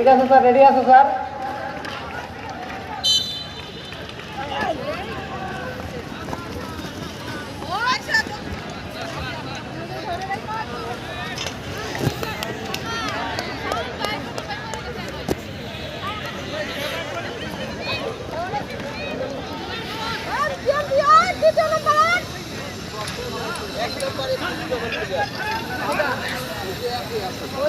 ঠিক আছে sir ready আছে স্যার Thank.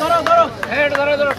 ধরো ধরো ধরো ধরো।